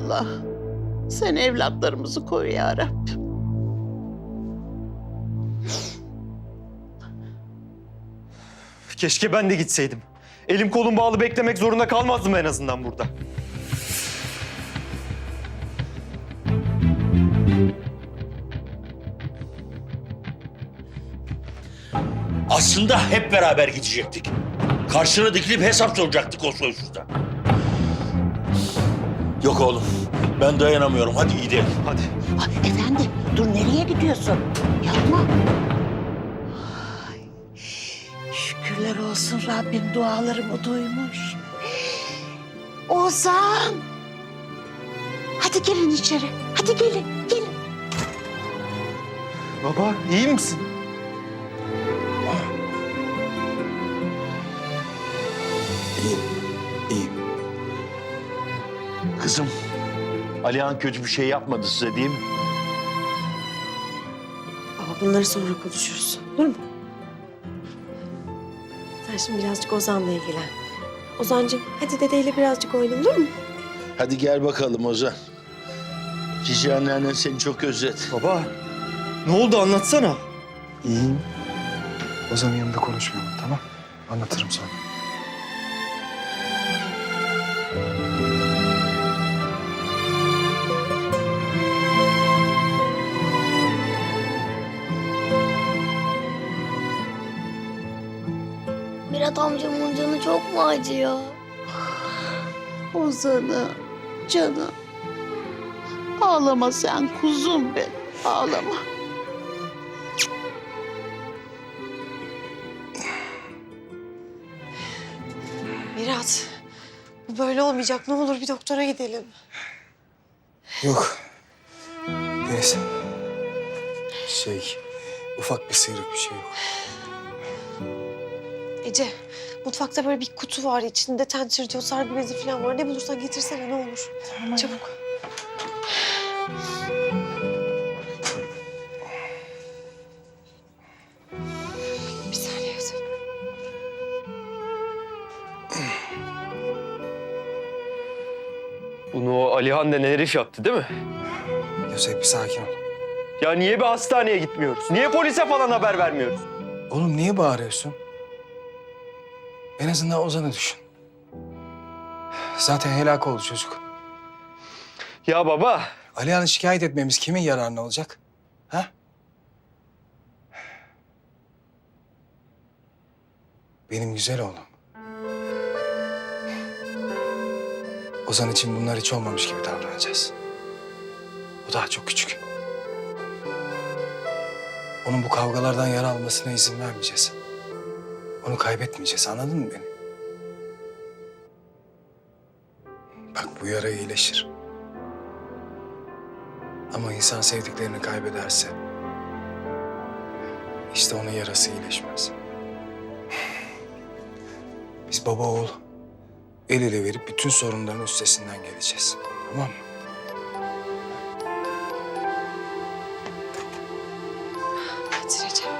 inşallah. Sen evlatlarımızı koru ya Rabbim. Keşke ben de gitseydim. Elim kolum bağlı beklemek zorunda kalmazdım en azından burada. Aslında hep beraber gidecektik. Karşına dikilip hesap soracaktık o soysuzdan. Yok oğlum, ben dayanamıyorum. Hadi gidelim. Hadi. Ay, efendi dur nereye gidiyorsun? Yapma. Ay, şükürler olsun Rabbim dualarımı duymuş. Ozan. Hadi gelin içeri. Hadi gelin, gelin. Baba iyi misin? Kızım, Alihan kötü bir şey yapmadı size değil mi? Baba bunları sonra konuşuruz. Olur mu? Sen şimdi birazcık Ozan'la ilgilen. Ozancığım hadi dedeyle birazcık oynayalım olur mu? Hadi gel bakalım Ozan. Cici anneannen seni çok özledi. Baba ne oldu anlatsana. İyiyim. Ozan'ın yanında konuşmayalım tamam? Anlatırım sonra. Mirat amcamın canı çok mu acıyor? Ozan'ı, canım. Ağlama sen kuzum benim. Ağlama. Mirat bu böyle olmayacak. Ne olur bir doktora gidelim. Yok. Deniz. Şey, ufak bir sıyrık bir şey yok. Ece mutfakta böyle bir kutu var. İçinde tençir diyor, sargı bezi falan var. Ne bulursan getirsene ne olur. Çabuk. Bir saniye. Bunu o Alihan denen herif yaptı değil mi? Yosef bir sakin ol. Ya niye bir hastaneye gitmiyoruz? Niye polise falan haber vermiyoruz? Oğlum niye bağırıyorsun? En azından Ozan'ı düşün. Zaten helak oldu çocuk. Ya baba Alihan'ı şikayet etmemiz kimin yararına olacak? Ha? Benim güzel oğlum. Ozan için bunlar hiç olmamış gibi davranacağız. O daha çok küçük. Onun bu kavgalardan yara almasına izin vermeyeceğiz. Onu kaybetmeyeceğiz anladın mı beni? Bak bu yara iyileşir. Ama insan sevdiklerini kaybederse... ...işte onun yarası iyileşmez. Biz baba oğul el ele verip bütün sorunların üstesinden geleceğiz. Tamam mı? Hadi.